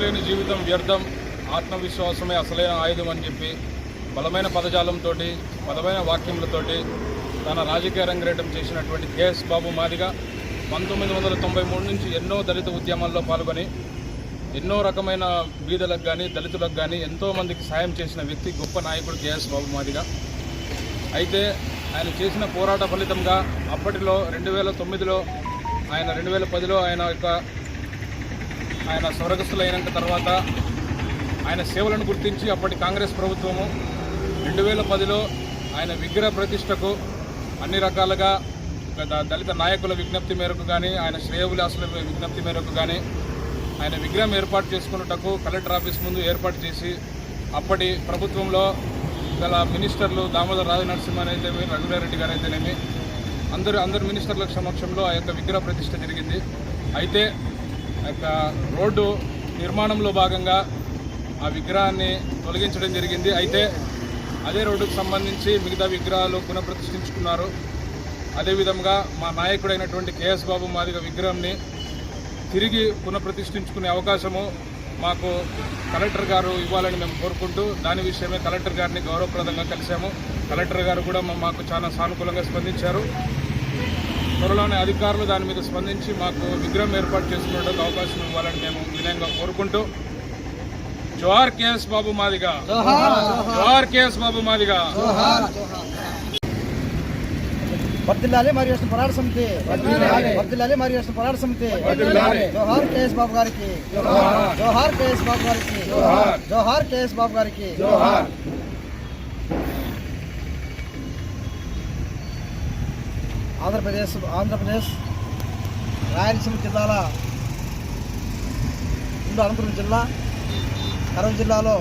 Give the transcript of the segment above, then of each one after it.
లేని జీవితం వ్యర్థం ఆత్మవిశ్వాసమే అసలైన ఆయుధం అని చెప్పి బలమైన పదజాలంతో బలమైన వాక్యములతోటి తన రాజకీయ రంగరేటం చేసినటువంటి కేఎస్ బాబు మాదిగా పంతొమ్మిది వందల తొంభై మూడు నుంచి ఎన్నో దళిత ఉద్యమాల్లో పాల్గొని ఎన్నో రకమైన బీదలకు కానీ దళితులకు కానీ ఎంతోమందికి సాయం చేసిన వ్యక్తి గొప్ప నాయకుడు కేఎస్ బాబు మాదిగా. అయితే ఆయన చేసిన పోరాట ఫలితంగా అప్పటిలో రెండు వేల తొమ్మిదిలో ఆయన రెండు వేల పదిలో ఆయన యొక్క ఆయన స్వర్గస్థులైన తర్వాత ఆయన సేవలను గుర్తించి అప్పటి కాంగ్రెస్ ప్రభుత్వము రెండు వేల పదిలో ఆయన విగ్రహ ప్రతిష్టకు అన్ని రకాలుగా దళిత నాయకుల విజ్ఞప్తి మేరకు కానీ ఆయన శ్రేయవిలాసుల విజ్ఞప్తి మేరకు కానీ ఆయన విగ్రహం ఏర్పాటు చేసుకున్నటకు కలెక్టర్ ఆఫీస్ ముందు ఏర్పాటు చేసి అప్పటి ప్రభుత్వంలో గల మినిస్టర్లు దామోదర్ రాజనరసింహ అయితేనేమి రఘురారెడ్డి గారు అయితేనేమి అందరు అందరు మినిస్టర్ల సమక్షంలో ఆ యొక్క విగ్రహ ప్రతిష్ట జరిగింది. అయితే యొక్క రోడ్డు నిర్మాణంలో భాగంగా ఆ విగ్రహాన్ని తొలగించడం జరిగింది. అయితే అదే రోడ్డుకు సంబంధించి మిగతా విగ్రహాలు పునఃప్రతిష్ఠించుకున్నారు. అదేవిధంగా మా నాయకుడైనటువంటి కేఎస్ బాబు మాదిగ విగ్రహంని తిరిగి పునఃప్రతిష్ఠించుకునే అవకాశము మాకు కలెక్టర్ గారు ఇవ్వాలని మేము కోరుకుంటూ దాని విషయమే కలెక్టర్ గారిని గౌరవప్రదంగా కలిశాము. కలెక్టర్ గారు కూడా మా- మాకు చాలా సానుకూలంగా స్పందించారు. త్వరలోనే అధికారులు దాని మీద స్పందించి మాకు విగ్రహం ఏర్పాటు చేసుకునేందుకు అవకాశం ఇవ్వాలని మేము వినయంగా కోరుకుంటూ జోహార్ కేఎస్ బాబు మాదిగా. జోహార్ కేఎస్ బాబు మాదిగా. వర్దిల్లాలి మరియు రాష్ట్ర పోరాట సమితి. వర్దిల్లాలి. మరియు రాష్ట్ర పోరాట సమితి. జోహార్ కేఎస్ బాబు గారికి. జోహార్. కేఎస్ బాబు గారికి. జోహార్. కేఎస్ బాబు గారికి. ఆంధ్రప్రదేశ్ ఆంధ్రప్రదేశ్ రాయలసీమ జిల్లాల ముందు అనంతపురం జిల్లా కరూరు జిల్లాలో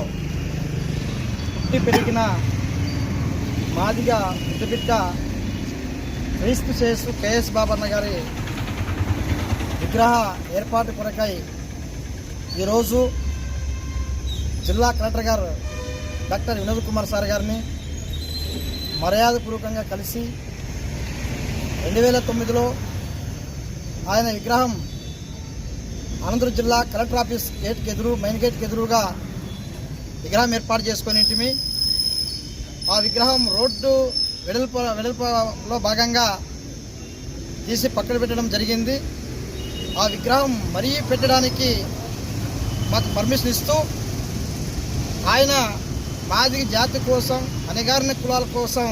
పుట్టి పెరిగిన మాదిగా బిడ్డ క్రీస్తు చేసు కేఎస్ బాబన్న గారి విగ్రహ ఏర్పాటు కొరకై ఈరోజు జిల్లా కలెక్టర్ గారు డాక్టర్ వినోద్ కుమార్ సార్ గారిని మర్యాదపూర్వకంగా కలిసి రెండు వేల తొమ్మిదిలో ఆయన విగ్రహం అనంతపురం జిల్లా కలెక్టర్ ఆఫీస్ గేట్కి ఎదురు మెయిన్ గేట్కి ఎదురుగా విగ్రహం ఏర్పాటు చేసుకొని ఇంటిమి ఆ విగ్రహం రోడ్డు వెడల్పు వెడల్పులో భాగంగా తీసి పక్కన పెట్టడం జరిగింది. ఆ విగ్రహం మరీ పెట్టడానికి మాకు పర్మిషన్ ఇస్తూ ఆయన మాదిగ జాతి కోసం అణగారిన కులాల కోసం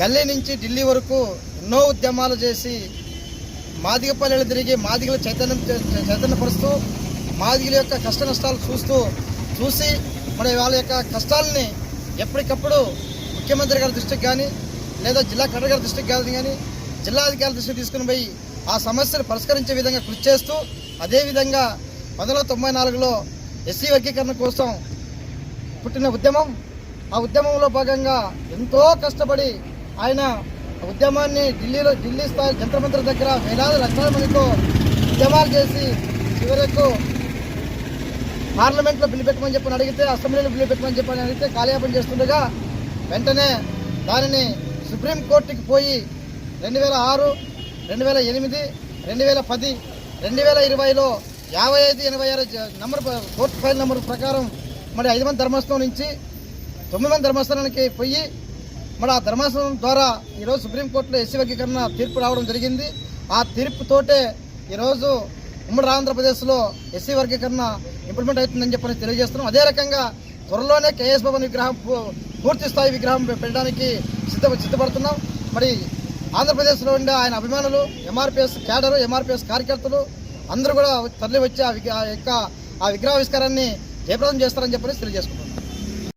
గల్లీ నుంచి ఢిల్లీ వరకు ఎన్నో ఉద్యమాలు చేసి మాదిగ పల్లెలు తిరిగి మాదిగలు చైతన్యం చైతన్యపరుస్తూ మాదిగల యొక్క కష్ట నష్టాలు చూస్తూ చూసి మరి వాళ్ళ యొక్క కష్టాలని ఎప్పటికప్పుడు ముఖ్యమంత్రి గారి దృష్టికి కానీ లేదా జిల్లా కలెక్టర్ గారి దృష్టికి కానీ కానీ జిల్లా అధికారుల దృష్టికి తీసుకుని పోయి ఆ సమస్యను పరిష్కరించే విధంగా కృషి చేస్తూ అదేవిధంగా పంతొమ్మిది వందల తొంభై నాలుగులో ఎస్సీ వర్గీకరణ కోసం పుట్టిన ఉద్యమం. ఆ ఉద్యమంలో భాగంగా ఎంతో కష్టపడి ఆయన ఉద్యమాన్ని ఢిల్లీలో ఢిల్లీ స్థాయి జంతర్ మంత్ర దగ్గర వేలాది లక్షల మందితో ఉద్యమాలు చేసి చివరకు పార్లమెంట్లో బిల్లు పెట్టమని చెప్పని అడిగితే అసెంబ్లీలో బిల్లు పెట్టమని చెప్పని అడిగితే కాలయాపన చేస్తుండగా వెంటనే దానిని సుప్రీంకోర్టుకి పోయి రెండు వేల ఆరు రెండు వేల ఎనిమిది రెండు వేల పది రెండు వేల ఇరవైలో యాభై ఐదు ఎనభై ఆరు number number court file number ప్రకారం మరి ఐదు మంది ధర్మస్థానం నుంచి తొమ్మిది మంది ధర్మస్థానానికి పోయి మరి ఆ ధర్మాసనం ద్వారా ఈరోజు సుప్రీంకోర్టులో ఎస్సీ వర్గీకరణ తీర్పు రావడం జరిగింది. ఆ తీర్పుతోటే ఈరోజు ఉమ్మడి ఆంధ్రప్రదేశ్లో ఎస్సీ వర్గీకరణ ఇంప్లిమెంట్ అవుతుందని చెప్పని తెలియజేస్తున్నాం. అదే రకంగా త్వరలోనే కేఎస్ భవన్ విగ్రహం పూర్తి స్థాయి విగ్రహం పెట్టడానికి సిద్ధ సిద్ధపడుతున్నాం. మరి ఆంధ్రప్రదేశ్లో ఉండే ఆయన అభిమానులు ఎంఆర్పిఎస్ క్యాడరు ఎంఆర్పిఎస్ కార్యకర్తలు అందరూ కూడా తరలి వచ్చి ఆ ఆ యొక్క ఆ విగ్రహావిష్కారాన్ని జయప్రదం చేస్తారని చెప్పని తెలియజేసుకుంటున్నాం.